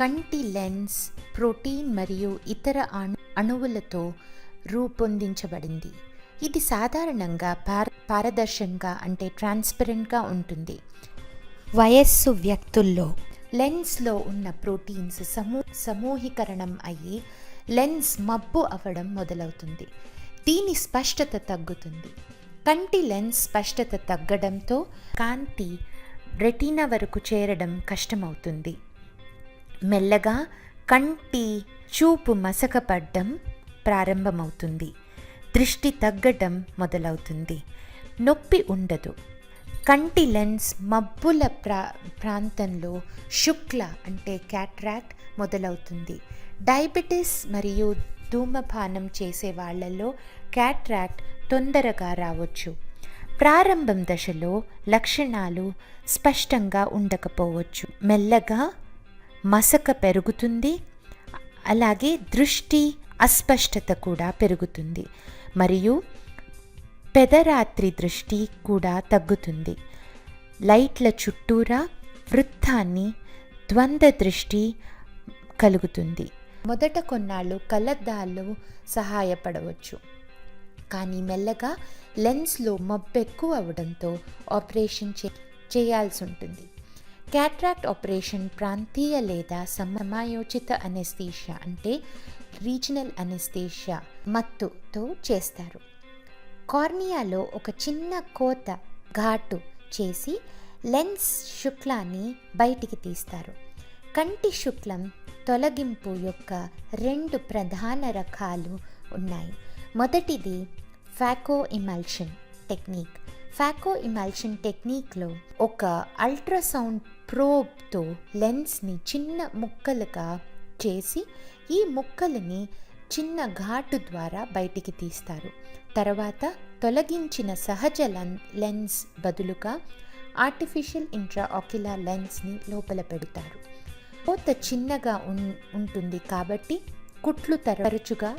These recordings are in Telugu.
కంటి లెన్స్ ప్రోటీన్ మరియు ఇతర అణు అణువులతో రూపొందించబడింది. ఇది సాధారణంగా పార పారదర్శకంగా అంటే ట్రాన్స్పరెంట్గా ఉంటుంది. వయస్సు వ్యక్తుల్లో లెన్స్లో ఉన్న ప్రోటీన్స్ సమూ సమూహీకరణం అయ్యి లెన్స్ మబ్బు అవ్వడం మొదలవుతుంది. దీని స్పష్టత తగ్గుతుంది. కంటి లెన్స్ స్పష్టత తగ్గడంతో కాంతి రెటీనా వరకు చేరడం కష్టమవుతుంది. మెల్లగా కంటి చూపు మసకపడ్డం ప్రారంభమవుతుంది. దృష్టి తగ్గడం మొదలవుతుంది. నొప్పి ఉండదు. కంటి లెన్స్ మబ్బుల ప్రా ప్రాంతంలో శుక్ల అంటే క్యాట్రాక్ట్ మొదలవుతుంది. డయాబెటీస్ మరియు ధూమపానం చేసే వాళ్ళలో క్యాట్రాక్ట్ తొందరగా రావచ్చు. ప్రారంభం దశలో లక్షణాలు స్పష్టంగా ఉండకపోవచ్చు. మెల్లగా మసక పెరుగుతుంది. అలాగే దృష్టి అస్పష్టత కూడా పెరుగుతుంది. మరియు పెదరాత్రి దృష్టి కూడా తగ్గుతుంది. లైట్ల చుట్టూరా వృత్తాన్ని ద్వంద్వ దృష్టి కలుగుతుంది. మొదట కొన్నాళ్ళు కళ్ళద్దాలు సహాయపడవచ్చు. కానీ మెల్లగా లెన్స్లో మబ్బెక్కువ అవడంతో ఆపరేషన్ చే చేయాల్సి ఉంటుంది క్యాట్రాక్ట్ ఆపరేషన్ ప్రాంతీయ లేదా సమయోచిత అనెస్థీషియా అంటే రీజనల్ అనెస్థీషియా మత్తుతో చేస్తారు. కార్నియాలో ఒక చిన్న కోత ఘాటు చేసి లెన్స్ శుక్లాన్ని బయటికి తీస్తారు. కంటి శుక్లం తొలగింపు యొక్క రెండు ప్రధాన రకాలు ఉన్నాయి. మొదటిది phaco emulsion technique. Phaco emulsion టెక్నిక్లో ఒక అల్ట్రాసౌండ్ ప్రోబ్తో లెన్స్ని చిన్న ముక్కలుగా చేసి ఈ ముక్కలని చిన్న ఘాటు ద్వారా బయటికి తీస్తారు. తర్వాత తొలగించిన సహజ లెన్స్ బదులుగా ఆర్టిఫిషియల్ ఇంట్రా ఆక్యులర్ లెన్స్ని లోపల పెడతారు. కోత చిన్నగా ఉన్ ఉంటుంది కాబట్టి కుట్లు తరచుగా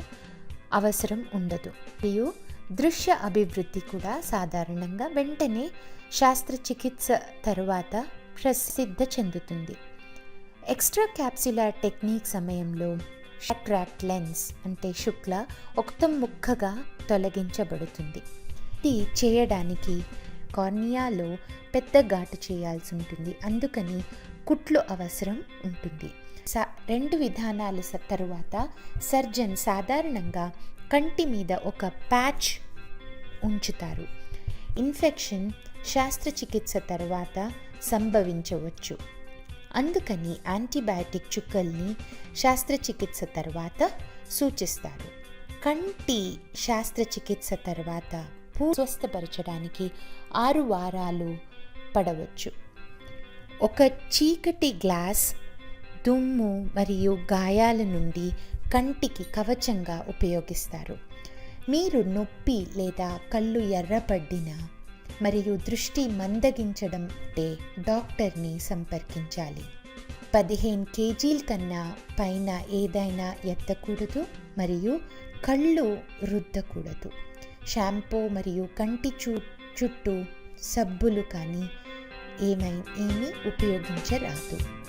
అవసరం ఉండదు. మరియు దృశ్య అభివృద్ధి కూడా సాధారణంగా వెంటనే శస్త్రచికిత్స తరువాత ప్రసిద్ధ చెందుతుంది. ఎక్స్ట్రా క్యాప్సులర్ టెక్నిక్ సమయంలో అట్రాక్ట్ లెన్స్ అంటే శుక్ల ఒక ముక్కగా తొలగించబడుతుంది. ఇది చేయడానికి కార్నియాలో పెద్ద ఘాటు చేయాల్సి ఉంటుంది. అందుకని కుట్లు అవసరం ఉంటుంది. స రెండు విధానాల తరువాత సర్జన్ సాధారణంగా కంటి మీద ఒక ప్యాచ్ ఉంచుతారు. ఇన్ఫెక్షన్ శస్త్రచికిత్స తర్వాత సంభవించవచ్చు. అందుకని యాంటీబయాటిక్ చుక్కల్ని శస్త్రచికిత్స తర్వాత సూచిస్తారు. కంటి శాస్త్రచికిత్స తర్వాత పూ స్వస్థపరచడానికి ఆరు వారాలు పడవచ్చు. ఒక చీకటి గ్లాస్ దుమ్ము మరియు గాయాల నుండి కంటికి కవచంగా ఉపయోగిస్తారు. మీరు నొప్పి లేదా కళ్ళు ఎర్రపడ్డిన మరియు దృష్టి మందగించడం అంటే డాక్టర్ని సంపర్కించాలి. పదిహేను కేజీల కన్నా పైన ఏదైనా ఎత్తకూడదు మరియు కళ్ళు రుద్దకూడదు. షాంపూ మరియు కంటి చూ చుట్టూ సబ్బులు కానీ ఏమై ఏమీ ఉపయోగించరాదు.